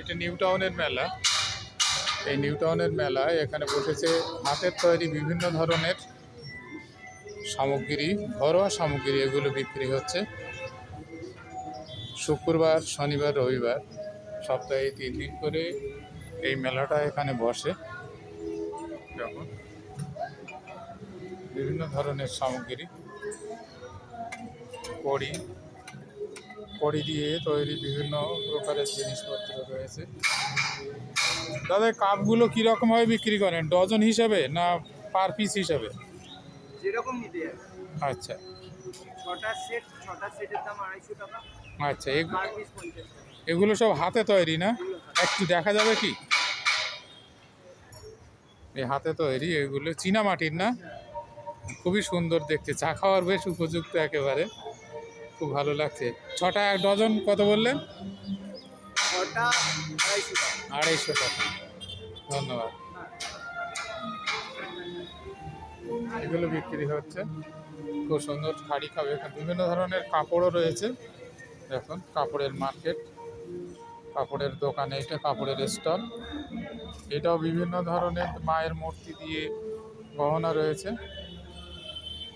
এটা নিউ টাউনের মেলা। এই নিউ টাউনের মেলায় এখানে বসেছে হাতের তৈরি বিভিন্ন ধরনের সামগ্রী, ঘরোয়া সামগ্রী, এগুলো বিক্রি হচ্ছে। শুক্রবার, শনিবার, রবিবার সপ্তাহে তিন দিন করে এই মেলাটা এখানে বসে। যখন বিভিন্ন ধরনের সামগ্রী, কড়ি কড়ি দিয়ে তৈরি বিভিন্ন প্রকারের জিনিসপত্র রয়েছে। দাদা কাপগুলো কীরকমভাবে বিক্রি করেন? ডজন হিসাবে না পার পিস হিসাবে? যেরকম নিতে আচ্ছা। ছটা সেট ছটা সেটের দাম আড়াইশো টাকা। আচ্ছা এগুলো সব হাতে তৈরি না? একটু দেখা যাবে কি? এই হাতে তৈরি এগুলো চীনা মাটির না? খুবই সুন্দর দেখতে চা খাওয়ার বেশ উপযুক্ত একেবারে। খুব ভালো লাগছে। ছটা এক ডজন কত বললেন? ছটা আড়াইশো টাকা। আড়াইশো টাকা। ধন্যবাদ। এগুলো বিক্রি হচ্ছে। খুব সুন্দর শাড়ি খাবে এখানে। বিভিন্ন ধরনের কাপড়ও রয়েছে। দেখুন কাপড়ের মার্কেট। কাপড়ের দোকানে এটা কাপড়ের স্টল। এটাও বিভিন্ন ধরনের মায়ের মূর্তি দিয়ে গহনা রয়েছে।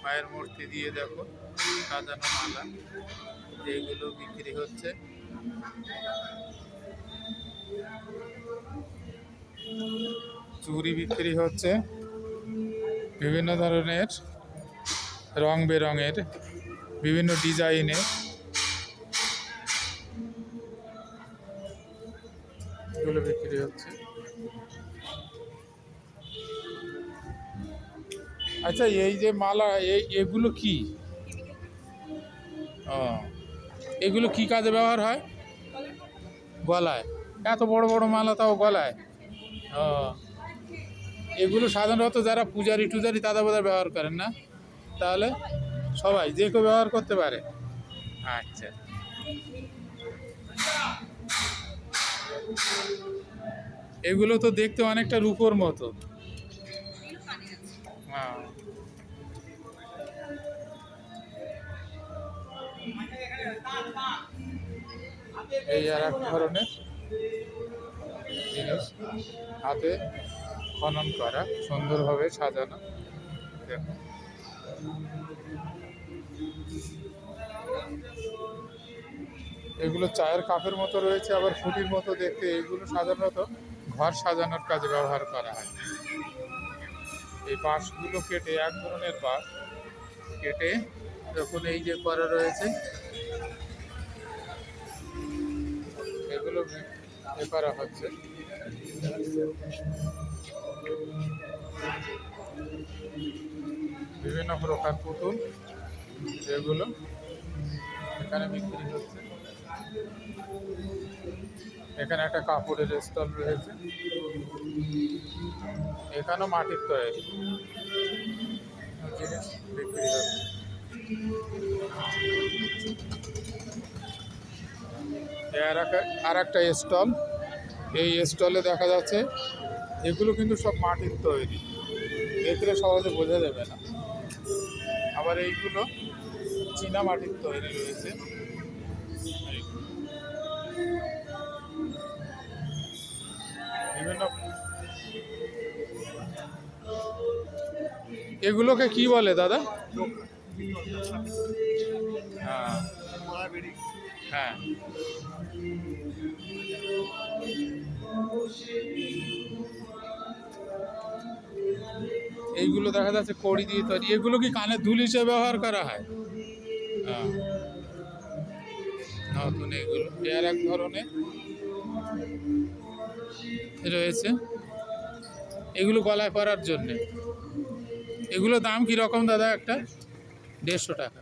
মায়ের মূর্তি দিয়ে দেখো, সাজানো মালা এইগুলো বিক্রি হচ্ছে। চুড়ি বিক্রি হচ্ছে। বিভিন্ন ধরনের রং বেরঙের, বিভিন্ন ডিজাইনে এগুলো বিক্রি হচ্ছে। আচ্ছা এই যে মালা এই এগুলো কি? ও এগুলো কি কাজে ব্যবহার হয়? গলায়। এত বড় বড় মালা তাও গলায়? ও এগুলো সাধারণত যারা পূজারি টুজারি তাদের বোধহয় ব্যবহার করেন না? তাহলে সবাই যে কেউ ব্যবহার করতে পারে। আচ্ছা। এগুলো তো দেখতে অনেকটা রূপোর মতো। হ্যাঁ। এই আর এক ধরনের জিনিস হাতে খনন করা, সুন্দরভাবে সাজানো। দেখুন এগুলো চায়ের কাপের মতো রয়েছে, আবার ফুটির মতো দেখতে। এগুলো সাধারণত ঘর সাজানোর কাজে ব্যবহার করা হয়। এই বাঁশগুলো কেটে, এক ধরনের বাঁশ কেটে যখন এই যে করা রয়েছে করা হচ্ছে। বিভিন্ন প্রকার পুতুল এগুলো এখানে বিক্রি হচ্ছে। এখানে একটা কাপড়ের স্টল রয়েছে। এখানেও মাটির তৈরি জিনিস বিক্রি হচ্ছে। আর একটা স্টল এই স্টলে দেখা যাচ্ছে, এগুলো কিন্তু সব মাটির তৈরি। দেখলে সহজে বোঝা যাবে না। আবার এইগুলো চীনা মাটির তৈরি রয়েছে। বিভিন্ন এগুলোকে কি বলে দাদা? হ্যাঁ। এইগুলো দেখা যাচ্ছে কড়ি দিয়ে তৈরি। এগুলো কি কানের দুল হিসেবে ব্যবহার করা হয়? হ্যাঁ। নতুন এগুলো। এর এক ধরনের রয়েছে। এগুলো গলায় পরার জন্যে। এগুলো দাম কীরকম দাদা একটা? দেড়শো টাকা